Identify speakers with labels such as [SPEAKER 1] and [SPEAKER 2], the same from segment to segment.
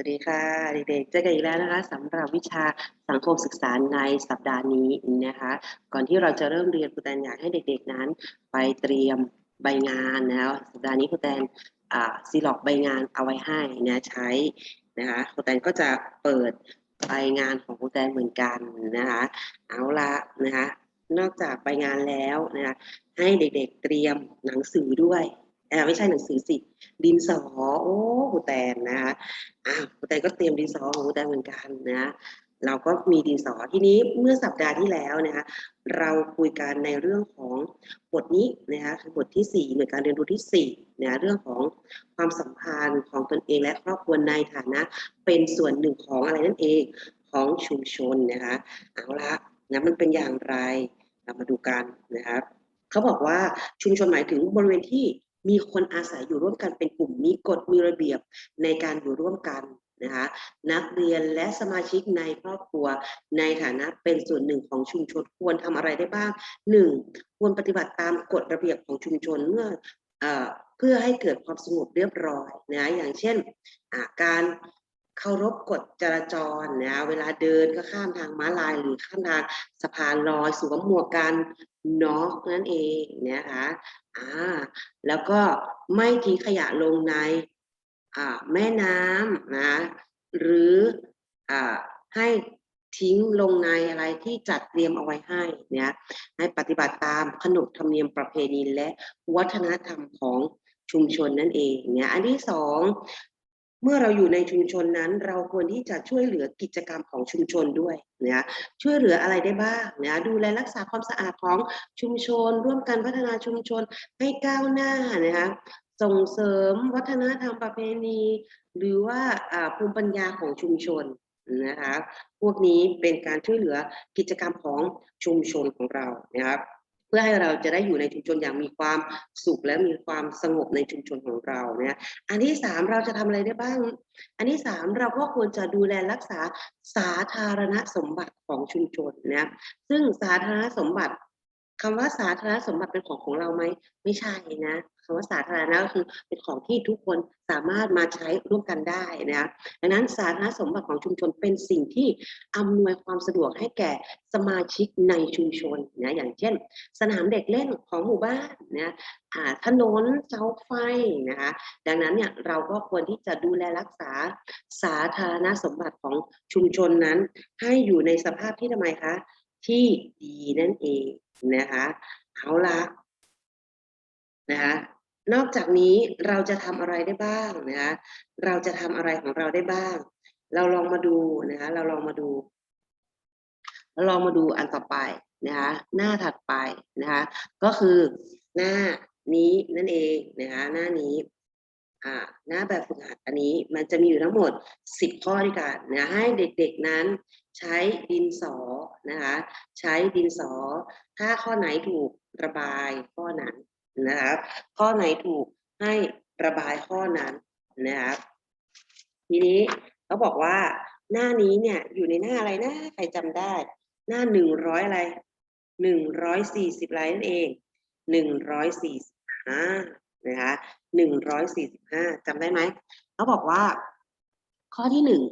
[SPEAKER 1] วัสดีค่ะเด็กๆเจอกันอีกแล้วนะคะสำหรับวิชาสังคมศึกษาในสัปดาห์นี้นะคะ ก่อนที่เราจะเริ่มเรียนครูแตนอยากให้เด็กๆนั้น ไปเตรียมใบงานนะสัปดาห์นี้ครูแตนซีล็อกใบงานเอาไว้ให้นะใช้นะคะครูแตนก็จะเปิดใบงานของครูแตนเหมือนกันนะคะเอาละนะคะนอกจากใบงานแล้วนะคะให้เด็กๆเตรียมหนังสือด้วย อ่อไม่ใช่หนังสือสิ ดินสอ โอ้ครูแตนนะคะอ้าวครูแตนก็เตรียมดินสอของครูแตนเหมือนกันนะเราก็มีดินสอทีนี้เมื่อสัปดาห์ที่แล้วนะคะเราคุยกันในเรื่องของบทนี้นะคะคือบทที่สี่หน่วยการเรียนรู้ที่สี่นะเรื่องของความสัมพันธ์ของตนเองและครอบครัวในฐานะ เป็นส่วนหนึ่งของอะไรนั่นเองของชุมชนนะคะเอาละนะมันเป็นอย่างไรเรามาดูกันนะครับเขาบอกว่าชุมชนหมายถึงบริเวณที่ มีคนอาศัยอยู่ร่วมกันเป็นกลุ่มมีกฎมีระเบียบในการอยู่ร่วมกันนะคะนักเรียนและสมาชิกในครอบครัว ในฐานะเป็นส่วนหนึ่งของชุมชนควรทำอะไรได้บ้างหนึ่งควรปฏิบัติตามกฎระเบียบของชุมชนเมื่อเอ่อเพื่อให้เกิดความสงบเรียบร้อยนะอย่างเช่นการ เคารพกฎจราจรนะเวลาเดินก็ข้ามทางม้าลายหรือข้ามทางสะพานลอยสวมหมวกกันน็อกนั่นเองนะคะอ่าแล้วก็ไม่ทิ้งขยะลงในอ่าแม่น้ำนะหรืออ่าให้ทิ้งลงในอะไรที่จัดเตรียมเอาไว้ให้เนี่ยให้ปฏิบัติตามขนบธรรมเนียมประเพณีและวัฒนธรรมของชุมชนนั่นเองเนี่ยอันที่สอง เมื่อเราอยู่ในชุมชนนั้น เราควรที่จะช่วยเหลือกิจกรรมของชุมชนด้วยนะช่วยเหลืออะไรได้บ้างนะดูแลรักษาความสะอาดของชุมชน ร่วมกันพัฒนาชุมชนให้ก้าวหน้านะคะส่งเสริมวัฒนธรรมประเพณี หรือว่าอ่าภูมิปัญญาของชุมชนนะคะพวกนี้เป็นการช่วยเหลือกิจกรรมของชุมชนของเรานะครับ เพื่อให้เราจะได้อยู่ในชุมชนอย่างมีความสุขและมีความสงบในชุมชนของเราเนี่ยอันที่สามเราจะทำอะไรได้บ้าง อันที่สามเราก็ควรจะดูแลรักษาสาธารณสมบัติของชุมชนนะซึ่งสาธารณสมบัติ คำว่าสาธารณสมบัติเป็นของของเราไหมไม่ใช่นะคำว่าสาธารณะก็คือเป็นของที่ทุกคนสามารถมาใช้ร่วมกันได้นะดังนั้นสาธารณสมบัติของชุมชนเป็นสิ่งที่อำนวยความสะดวกให้แก่สมาชิกในชุมชนนะอย่างเช่น สนามเด็กเล่นของหมู่บ้านนะถนนเสาไฟนะคะดังนั้นเนี่ยเราก็ควรที่จะดูแลรักษาสาธารณสมบัติของชุมชนนั้น ให้อยู่ในสภาพที่ทำไมคะ ที่ดีนั่นเองนะคะเอาละนะคะนอกจากนี้เราจะทำอะไรได้บ้างนะคะเราจะทำอะไรของเราได้บ้าง เราลองมาดูนะคะเราลองมาดูเราลองมาดูอันต่อไปนะคะหน้าถัดไปนะคะก็คือหน้านี้นั่นเองนะคะหน้านี้อ่าหน้าแบบฝึกหัดอันนี้มันจะมีอยู่ทั้งหมดสิบข้อด้วยกันนะให้เด็กๆนั้น ใช้ดินสอนะคะใช้ดินสอ ถ้าข้อไหนถูกระบายข้อนั้นนะครับข้อไหนถูกให้ระบายข้อนั้นนะครับทีนี้เขาบอกว่าหน้านี้เนี่ยอยู่ในหน้าอะไรนะใครจำได้ หน้าหนึ่งร้อยอะไรหนึ่งร้อยสี่สิบไรนั่นเองหนึ่งร้อยสี่สิบห้านะคะหนึ่งร้อยสี่สิบห้าจำได้ไหมเขาบอกว่า ข้อที่หนึ่ง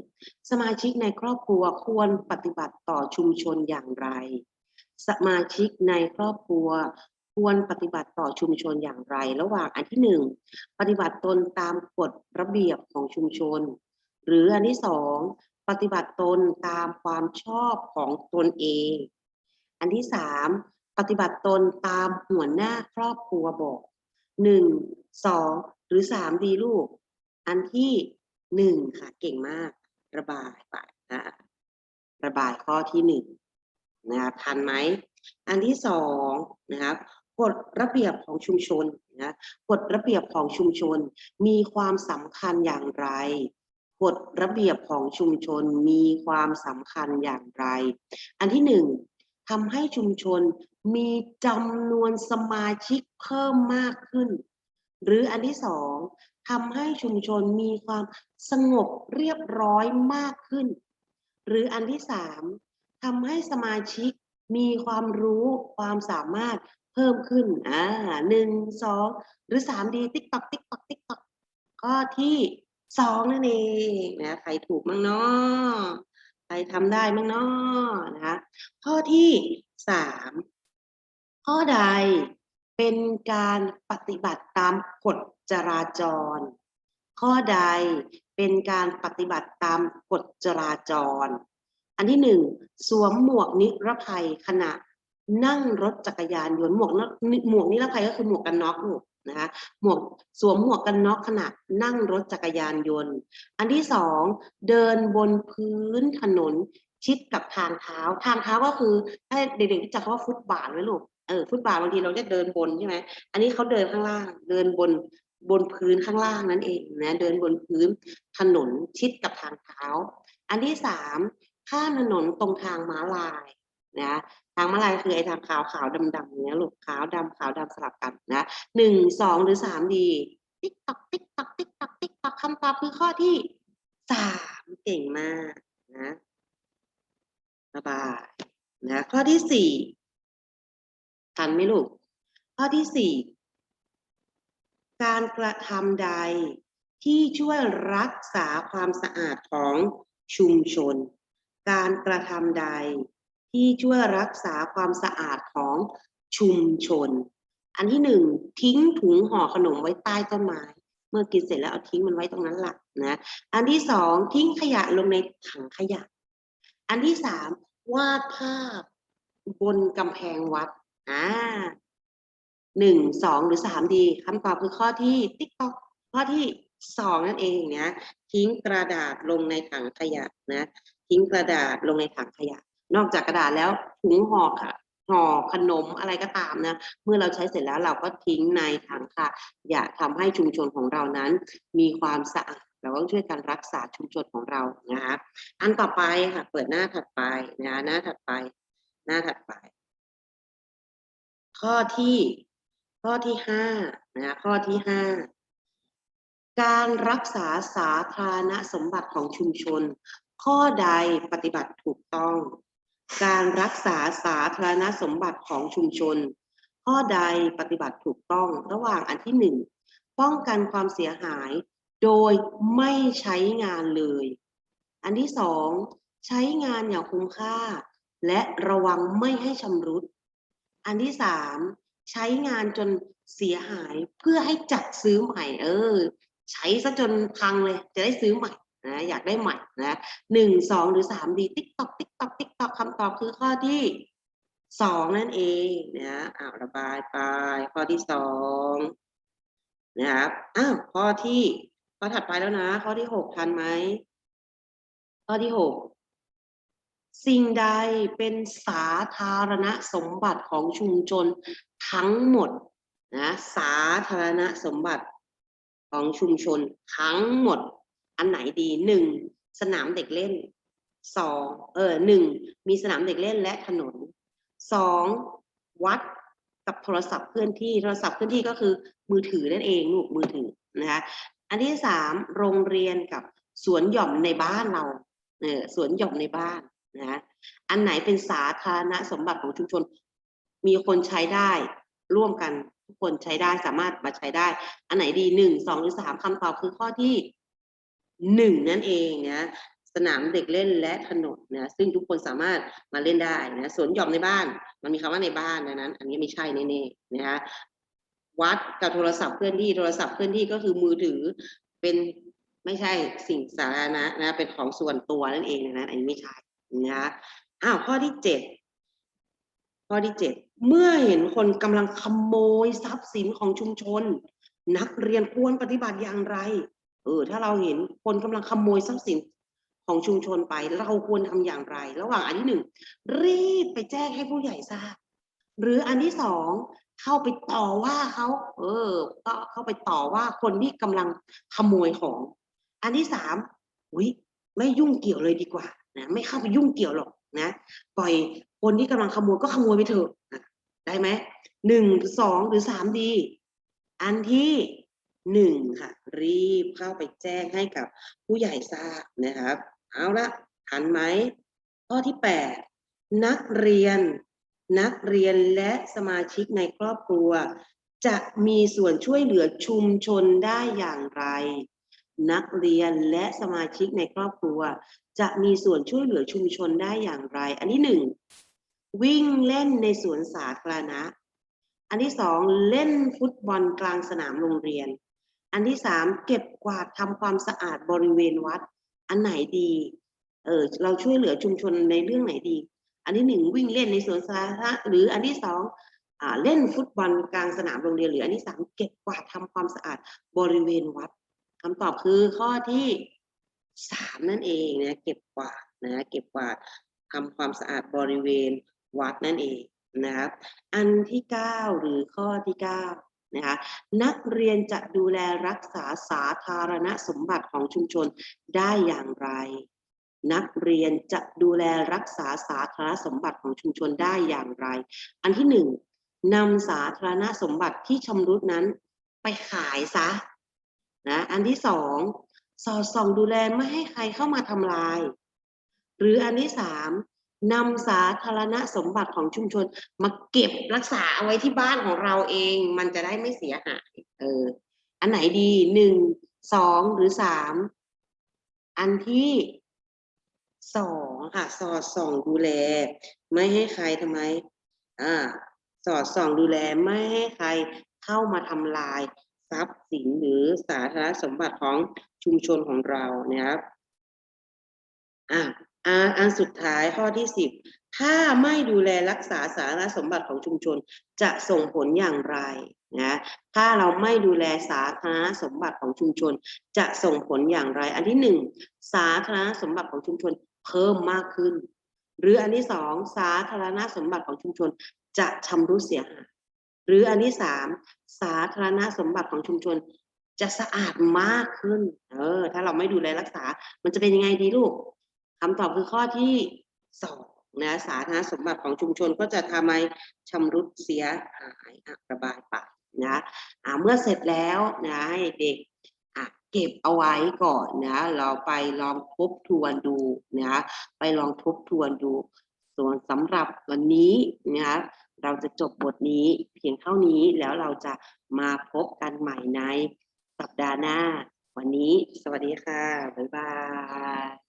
[SPEAKER 1] สมาชิกในครอบครัวควรปฏิบัติต่อชุมชนอย่างไร สมาชิกในครอบครัวควรปฏิบัติต่อชุมชนอย่างไร ระหว่างอันที่หนึ่งปฏิบัติตนตามกฎระเบียบของชุมชน หรืออันที่สองปฏิบัติตนตามความชอบของตนเอง อันที่สามปฏิบัติตนตามหัวหน้าครอบครัวบอกหนึ่งสองหรือสามดีลูก อันที่ หนึ่งค่ะ เก่งมาก ระบายไปนะระบายข้อที่หนึ่งนะครับทันไหม อันที่สองนะครับกฎระเบียบของชุมชนนะกฎระเบียบของชุมชน มีความสำคัญอย่างไรกฎระเบียบของชุมชนมีความสำคัญอย่างไร อันที่หนึ่งทำให้ชุมชนมีจำนวนสมาชิกเพิ่มมากขึ้น หรืออันที่สองทำให้ชุมชนมีความสงบเรียบร้อยมากขึ้น หรืออันที่สามทำให้สมาชิกมีความรู้ความสามารถเพิ่มขึ้นอ่าหนึ่งสองหรือสามดีติ๊กตอกติ๊กตอกติ๊กตอกข้อที่สองนั่นเองนะใครถูกมั้งเนาะใครทำได้มั้งเนาะนะคะข้อที่สามข้อใด เป็นการปฏิบัติตามกฎจราจร ข้อใดเป็นการปฏิบัติตามกฎจราจร อันที่หนึ่งสวมหมวกนิรภัยขณะนั่งรถจักรยานยนต์หมวกนหมวกนิรภัยก็คือหมวกกันน็อกลูกนะคะหมวกสวมหมวกกันน็อกขณะนั่งรถจักรยานยนต์ อันที่สองเดินบนพื้นถนนชิดกับทางเท้า ทางเท้าก็คือให้เด็กๆรู้จักว่าฟุตบาทไหมลูก เออฟุตบาทบางทีเราจะเดินบนใช่ไหมอันนี้เขาเดินข้างล่าง เดินบนบนพื้นข้างล่างนั่นเองนะเดินบนพื้นถนนชิดกับทางเท้า อันที่สามข้ามถนนตรงทางม้าลายนะทางม้าลายคือไอ้ทางขาวขาวดำดำๆเนี้ยลูกขาวดำขาวดำสลับกันนะหนึ่งสองหรือสามดีติ๊กตักติ๊กตักติ๊กตักติ๊กตักคำตอบคือข้อที่สามเก่งมากนะระบายนะข้อที่สี่ ทันไหมลูก ข้อที่สี่การกระทำใดที่ช่วยรักษาความสะอาดของชุมชน การกระทำใดที่ช่วยรักษาความสะอาดของชุมชน อันที่หนึ่งทิ้งถุงห่อขนมไว้ใต้ต้นไม้ เมื่อกินเสร็จแล้วเอาทิ้งมันไว้ตรงนั้นหละนะ อันที่สองทิ้งขยะลงในถังขยะ อันที่สามวาดภาพบนกำแพงวัด อ่าหนึ่งสองหรือสามดีคำตอบคือข้อที่ติ๊กตอกข้อที่สองนั่นเองนะทิ้งกระดาษลงในถังขยะนะทิ้งกระดาษลงในถังขยะ นอกจากกระดาษแล้วถุงห่อค่ะห่อขนมอะไรก็ตามนะ เมื่อเราใช้เสร็จแล้วเราก็ทิ้งในถังค่ะอย่าทำให้ชุมชนของเรานั้น มีความสะอาดเราต้องช่วยกันรักษาชุมชนของเรานะคะอันต่อไปค่ะเปิดหน้าถัดไปนะหน้าถัดไป หน้าถัดไป ข้อที่ ข้อที่ห้านะข้อที่ห้าการรักษาสาธารณสมบัติของชุมชน ข้อใดปฏิบัติถูกต้อง การรักษาสาธารณสมบัติของชุมชน ข้อใดปฏิบัติถูกต้องระหว่างอันที่หนึ่งป้องกันความเสียหาย โดยไม่ใช้งานเลย อันที่สองใช้งานอย่างคุ้มค่า และระวังไม่ให้ชำรุด อันที่สามใช้งานจนเสียหายเพื่อให้จัดซื้อใหม่ เออ ใช้ซะจนพังเลยจะได้ซื้อใหม่นะอยากได้ใหม่นะหนึ่งสองหรือสามดีติ๊กตอกติ๊กตอกติ๊กตอกคำตอบคือข้อที่สองนั่นเองนะอ้าวระบายไปข้อที่สองนะครับอ้าวข้อที่ข้อถัดไปแล้วนะ ข้อที่หกทันไหมข้อที่หก สิ่งใดเป็นสาธารณสมบัติของชุมชนทั้งหมดนะสาธารณสมบัติของชุมชนทั้งหมด อันไหนดีหนึ่งสนามเด็กเล่นสองเออหนึ่งมีสนามเด็กเล่นและถนนสองวัดกับโทรศัพท์เคลื่อนที่โทรศัพท์เคลื่อนที่ก็คือมือถือนั่นเองลูกมือถือนะคะอันที่สามโรงเรียนกับสวนหย่อมในบ้านเราเออสวนหย่อมในบ้าน นะอันไหนเป็นสาธารณสมบัติของชุมชน มีคนใช้ได้ร่วมกันทุกคนใช้ได้สามารถมาใช้ได้ อันไหนดีหนึ่งสองหรือสามคำตอบคือข้อที่หนึ่งนั่นเองนะสนามเด็กเล่นและถนนนะซึ่งทุกคนสามารถมาเล่นได้นะสวนหย่อมในบ้าน มันมีคำว่าในบ้านดังนั้น อันนี้ไม่ใช่แน่ๆนะคะวัดกับโทรศัพท์เคลื่อนที่โทรศัพท์เคลื่อนที่ก็คือมือถือเป็นไม่ใช่สิ่งสาธารณะนะเป็นของส่วนตัวนั่นเองนะอันนี้ไม่ใช่ นะคะอ้าวข้อที่เจ็ดข้อที่เจ็ดเมื่อเห็นคนกำลังขโมยทรัพย์สินของชุมชน นักเรียนควรปฏิบัติอย่างไรเออถ้าเราเห็นคนกำลังขโมยทรัพย์สินของชุมชนไป เราควรทำอย่างไร ระหว่างอันที่หนึ่งรีบไปแจ้งให้ผู้ใหญ่ทราบ หรืออันที่สองเข้าไปต่อว่าเขาเออ ก็เข้าไปต่อว่าคนที่กำลังขโมยของ อันที่สามอุ้ยไม่ยุ่งเกี่ยวเลยดีกว่า นะไม่เข้าไปยุ่งเกี่ยวหรอกนะปล่อยคนที่กำลังขโมยก็ขโมยไปเถอะนะได้ไหมหนึ่งหรือสองหรือสามดี อันที่หนึ่งค่ะ รีบเข้าไปแจ้งให้กับผู้ใหญ่ทราบนะครับ เอาละทันไหมข้อที่แปดนักเรียน นักเรียนและสมาชิกในครอบครัว จะมีส่วนช่วยเหลือชุมชนได้อย่างไร นักเรียนและสมาชิกในครอบครัว จะมีส่วนช่วยเหลือชุมชนได้อย่างไร อันที่หนึ่งวิ่งเล่นในสวนสาธารณะ อันที่สองเล่นฟุตบอลกลางสนามโรงเรียน อันที่สามเก็บกวาดทำความสะอาดบริเวณวัด อันไหนดี เออเราช่วยเหลือชุมชนในเรื่องไหนดี อันที่หนึ่งวิ่งเล่นในสวนสาธารณะ หรืออันที่สองอเล่นฟุตบอลกลางสนามโรงเรียนหรืออันที่สามเก็บกวาดทำความสะอาดบริเวณวัดคำตอบคือข้อที่ สามนั่นเองนะเก็บกวาดนะเก็บกวาดทำความสะอาดบริเวณวัดนั่นเองนะครับอันที่เก้าหรือข้อที่เก้านะคะนักเรียนจะดูแลรักษาสาธารณสมบัติของชุมชนได้อย่างไร นักเรียนจะดูแลรักษาสาธารณสมบัติของชุมชนได้อย่างไร อันที่หนึ่งนำสาธารณสมบัติที่ชำรุดนั้นไปขายซะนะอันที่สอง สอดส่องดูแลไม่ให้ใครเข้ามาทำลาย หรืออันที่สามนำสาธารณสมบัติของชุมชน มาเก็บรักษาเอาไว้ที่บ้านของเราเอง มันจะได้ไม่เสียหาย เออ อันไหนดีหนึ่งสองหรือสามอันที่สองค่ะสอดส่องดูแล ไม่ให้ใครทำไม อ่า สอดส่องดูแลไม่ให้ใครเข้ามาทำลาย ทรัพย์สินหรือสาธารณสมบัติของชุมชนของเรานะครับอะอ่าอันสุดท้ายข้อที่สิบถ้าไม่ดูแลรักษาสาธารณสมบัติของชุมชนจะส่งผลอย่างไรนะถ้าเราไม่ดูแลสาธารณสมบัติของชุมชน จะส่งผลอย่างไร อันที่หนึ่งสาธารณสมบัติของชุมชนเพิ่มมากขึ้น หรืออันที่สองสาธารณสมบัติของชุมชนจะชำรุดเสียหาย หรืออันที่สามสาธารณสมบัติของชุมชน จะสะอาดมากขึ้น เออ ถ้าเราไม่ดูแลรักษา มันจะเป็นยังไงดีลูกคำตอบคือข้อที่สองนะสาธารณสมบัติของชุมชนก็จะทำให้ชำรุดเสียหายอะระบายไปนะอ่าเมื่อเสร็จแล้วนะให้เด็กอะเก็บเอาไว้ก่อนนะเราไปลองทบทวนดูนะไปลองทบทวนดู ส่วนสำหรับวันนี้นะ เราจะจบบทนี้เพียงเท่านี้แล้วเราจะมาพบกันใหม่ในสัปดาห์หน้า วันนี้สวัสดีค่ะ บ๊ายบาย